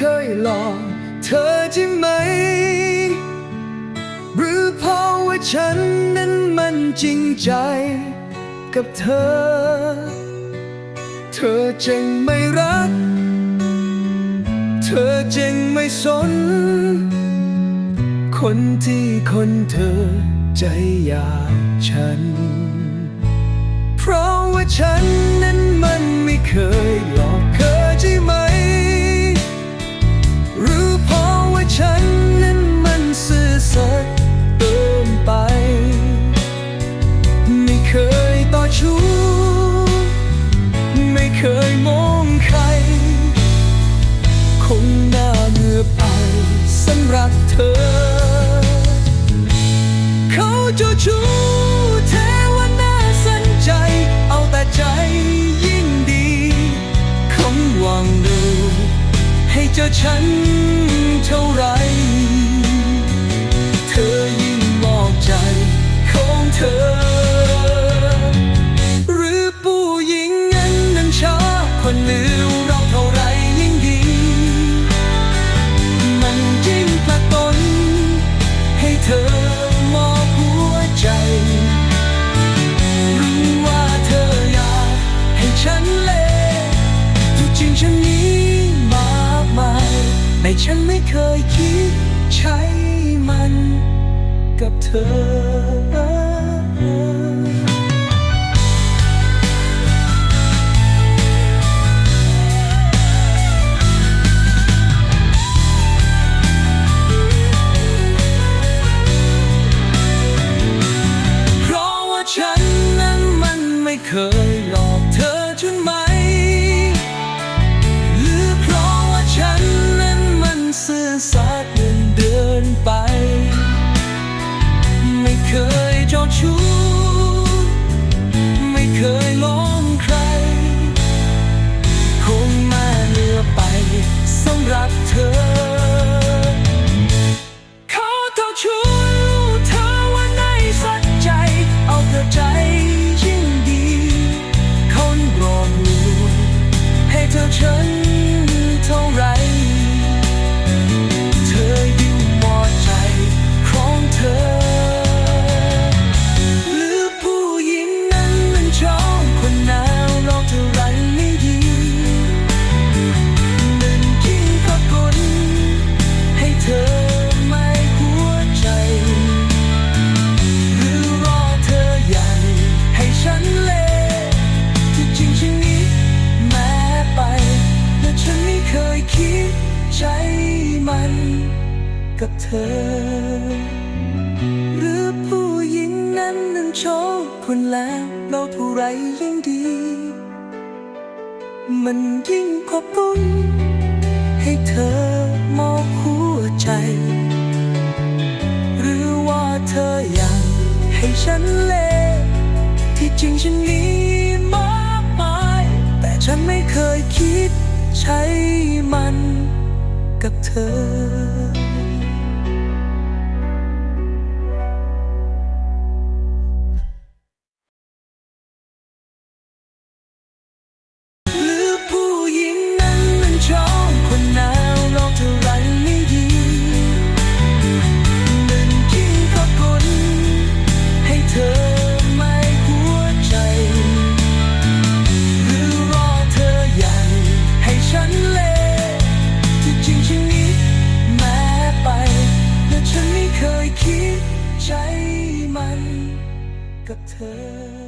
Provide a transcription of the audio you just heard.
เคยหลอกเธอใช่ไหม หรือเพราะว่าฉันนั้นมันจริงใจกับเธอ เธอจึงไม่รัก เธอจึงไม่สน คนที่คนเธอใจอยากฉัน ยมองใคร คงหน้าเมื่อไปสำหรับเธอ เขาจะชูเทวนาสนใจ เอาแต่ใจยิ่งดีคงหวังดู ให้เจอฉันเท่าไร เคยคิดใช้มันกับเธอ กับเธอ หรือผู้หญิงนั้นนั้นชอบคนแล้วเราเท่าไรยิ่งดี มันยิ่งขอบคุณให้เธอมอบหัวใจ หรือว่าเธออยากให้ฉันเลที่จริงฉันมีมากมาย แต่ฉันไม่เคยคิดใช้มันกับเธอ เธอ